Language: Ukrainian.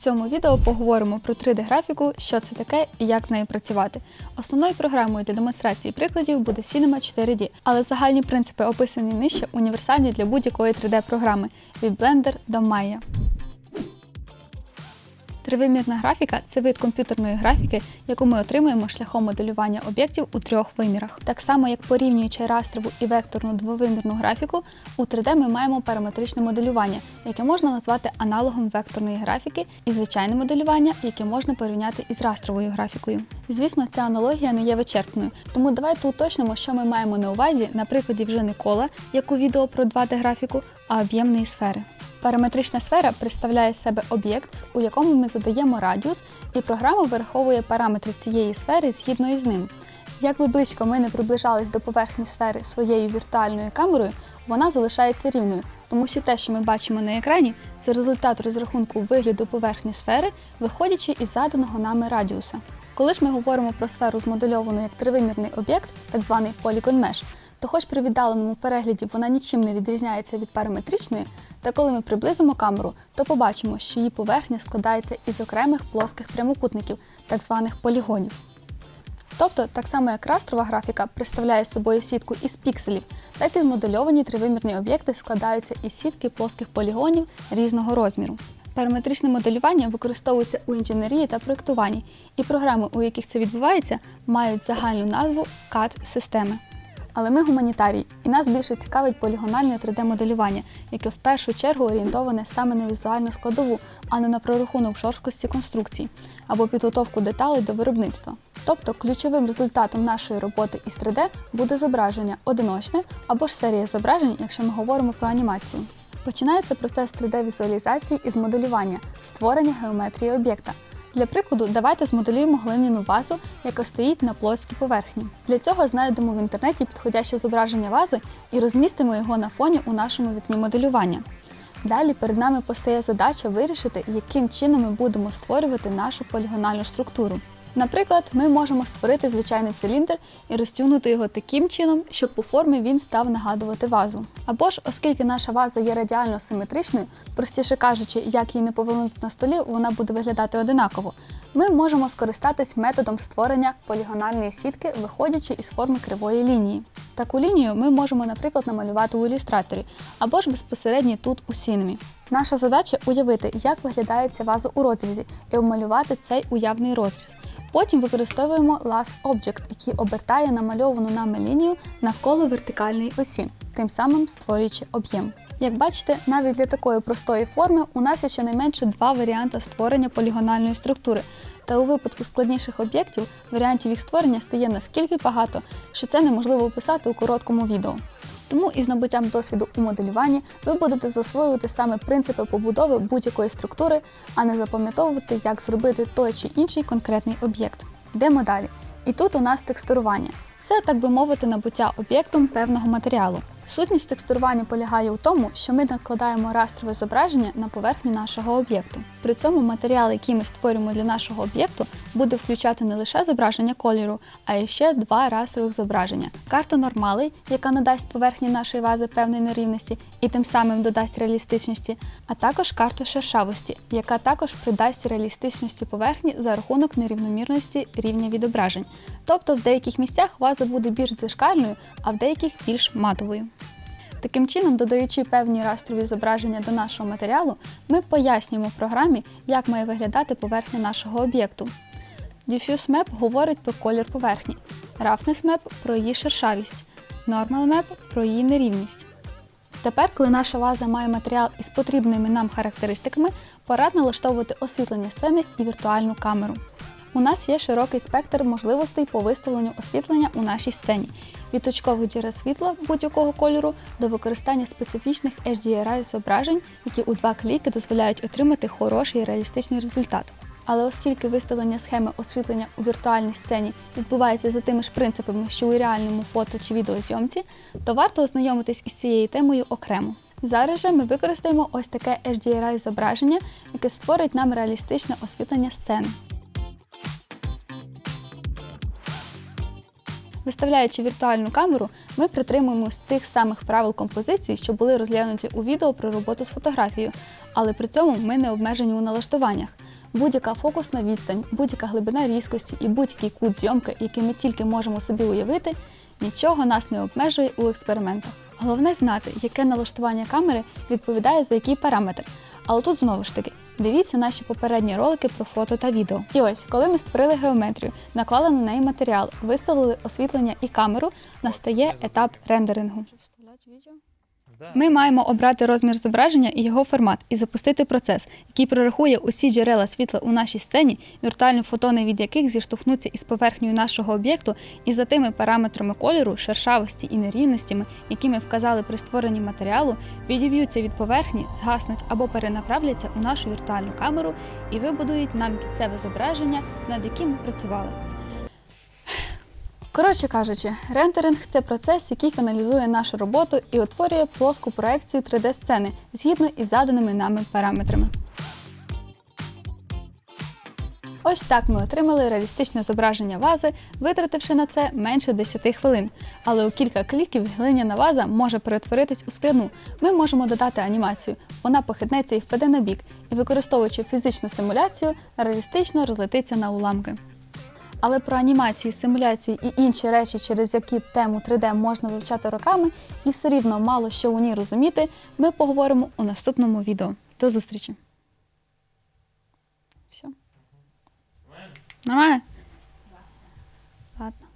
цьому відео поговоримо про 3D-графіку, що це таке і як з нею працювати. Основною програмою для демонстрації прикладів буде Cinema 4D, але загальні принципи, описані нижче, універсальні для будь-якої 3D-програми від Blender до Maya. Тривимірна графіка це вид комп'ютерної графіки, яку ми отримуємо шляхом моделювання об'єктів у трьох вимірах. Так само, як порівнюючи растрову і векторну двовимірну графіку, у 3D ми маємо параметричне моделювання, яке можна назвати аналогом векторної графіки, і звичайне моделювання, яке можна порівняти із растровою графікою. Звісно, ця аналогія не є вичерпною, тому давайте уточнимо, що ми маємо на увазі на прикладі вже не кола, як у відео про 2D-графіку, а об'ємної сфери. Параметрична сфера представляє себе об'єкт, у якому ми задаємо радіус, і програма вираховує параметри цієї сфери згідно із ним. Як би близько ми не приближались до поверхні сфери своєю віртуальною камерою, вона залишається рівною, тому що те, що ми бачимо на екрані, це результат розрахунку вигляду поверхні сфери, виходячи із заданого нами радіуса. Коли ж ми говоримо про сферу змодельовану як тривимірний об'єкт, так званий Polygon Mesh, то хоч при віддаленому перегляді вона нічим не відрізняється від параметричної, та коли ми приблизимо камеру, то побачимо, що її поверхня складається із окремих плоских прямокутників, так званих полігонів. Тобто, так само як растрова графіка представляє собою сітку із пікселів, так і змодельовані тривимірні об'єкти складаються із сітки плоских полігонів різного розміру. Параметричне моделювання використовується у інженерії та проєктуванні, і програми, у яких це відбувається, мають загальну назву CAD-системи. Але ми гуманітарій, і нас більше цікавить полігональне 3D-моделювання, яке в першу чергу орієнтоване саме на візуальну складову, а не на прорахунок жорсткості конструкцій або підготовку деталей до виробництва. Тобто ключовим результатом нашої роботи із 3D буде зображення одиночне або ж серія зображень, якщо ми говоримо про анімацію. Починається процес 3D-візуалізації із моделювання, створення геометрії об'єкта. Для прикладу, давайте змоделюємо глиняну вазу, яка стоїть на плоскій поверхні. Для цього знайдемо в інтернеті підходяще зображення вази і розмістимо його на фоні у нашому вікні моделювання. Далі перед нами постає задача вирішити, яким чином ми будемо створювати нашу полігональну структуру. Наприклад, ми можемо створити звичайний циліндр і розтягнути його таким чином, щоб по формі він став нагадувати вазу. Або ж, оскільки наша ваза є радіально симетричною, простіше кажучи, як її не повернути на столі, вона буде виглядати одинаково. Ми можемо скористатись методом створення полігональної сітки, виходячи із форми кривої лінії. Таку лінію ми можемо, наприклад, намалювати у ілюстраторі або ж безпосередньо тут у сінемі. Наша задача уявити, як виглядає ця ваза у розрізі, і обмалювати цей уявний розріз. Потім використовуємо Last Object, який обертає намальовану нами лінію навколо вертикальної осі, тим самим створюючи об'єм. Як бачите, навіть для такої простої форми у нас є щонайменше два варіанти створення полігональної структури. Та у випадку складніших об'єктів варіантів їх створення стає наскільки багато, що це неможливо описати у короткому відео. Тому із набуттям досвіду у моделюванні ви будете засвоювати саме принципи побудови будь-якої структури, а не запам'ятовувати, як зробити той чи інший конкретний об'єкт. Йдемо далі. І тут у нас текстурування. Це, так би мовити, набуття об'єктом певного матеріалу. Сутність текстурування полягає у тому, що ми накладаємо растрове зображення на поверхню нашого об'єкту. При цьому матеріал, який ми створюємо для нашого об'єкту, буде включати не лише зображення кольору, а й ще два растрових зображення: карту нормалей, яка надасть поверхні нашої вази певної нерівності і тим самим додасть реалістичності, а також карту шершавості, яка також придасть реалістичності поверхні за рахунок нерівномірності рівня відображень. Тобто в деяких місцях ваза буде більш дзеркальною, а в деяких більш матовою. Таким чином, додаючи певні растрові зображення до нашого матеріалу, ми пояснюємо програмі, як має виглядати поверхня нашого об'єкту. Diffuse Map говорить про колір поверхні, Roughness Map – про її шершавість, Normal Map – про її нерівність. Тепер, коли наша ваза має матеріал із потрібними нам характеристиками, пора налаштовувати освітлення сцени і віртуальну камеру. У нас є широкий спектр можливостей по виставленню освітлення у нашій сцені від точкових джерел світла будь-якого кольору до використання специфічних HDRI зображень, які у два кліки дозволяють отримати хороший і реалістичний результат. Але оскільки виставлення схеми освітлення у віртуальній сцені відбувається за тими ж принципами, що у реальному фото чи відеозйомці, то варто ознайомитись із цією темою окремо. Зараз же ми використаємо ось таке HDRI зображення, яке створить нам реалістичне освітлення сцени. Виставляючи віртуальну камеру, ми притримуємось тих самих правил композиції, що були розглянуті у відео про роботу з фотографією, але при цьому ми не обмежені у налаштуваннях. Будь-яка фокусна відстань, будь-яка глибина різкості і будь-який кут зйомки, який ми тільки можемо собі уявити, нічого нас не обмежує у експериментах. Головне знати, яке налаштування камери відповідає за який параметр. Але тут знову ж таки, дивіться наші попередні ролики про фото та відео. І ось, коли ми створили геометрію, наклали на неї матеріал, виставили освітлення і камеру, настає етап рендерингу. Ми маємо обрати розмір зображення і його формат і запустити процес, який прорахує усі джерела світла у нашій сцені, віртуальні фотони від яких зіштовхнуться із поверхнею нашого об'єкту, і за тими параметрами кольору, шершавості і нерівностями, які ми вказали при створенні матеріалу, відіб'ються від поверхні, згаснуть або перенаправляться у нашу віртуальну камеру і вибудують нам кінцеве зображення, над яким ми працювали. Коротше кажучи, рендеринг це процес, який фіналізує нашу роботу і утворює плоску проекцію 3D-сцени згідно із заданими нами параметрами. Ось так ми отримали реалістичне зображення вази, витративши на це менше 10 хвилин. Але у кілька кліків глиняна ваза може перетворитись у скляну. Ми можемо додати анімацію. Вона похитнеться і впаде на бік, і використовуючи фізичну симуляцію, реалістично розлетиться на уламки. Але про анімації, симуляції і інші речі, через які тему 3D можна вивчати роками, і все рівно мало що у ній розуміти, ми поговоримо у наступному відео. До зустрічі. Все. Нормально? Ладно.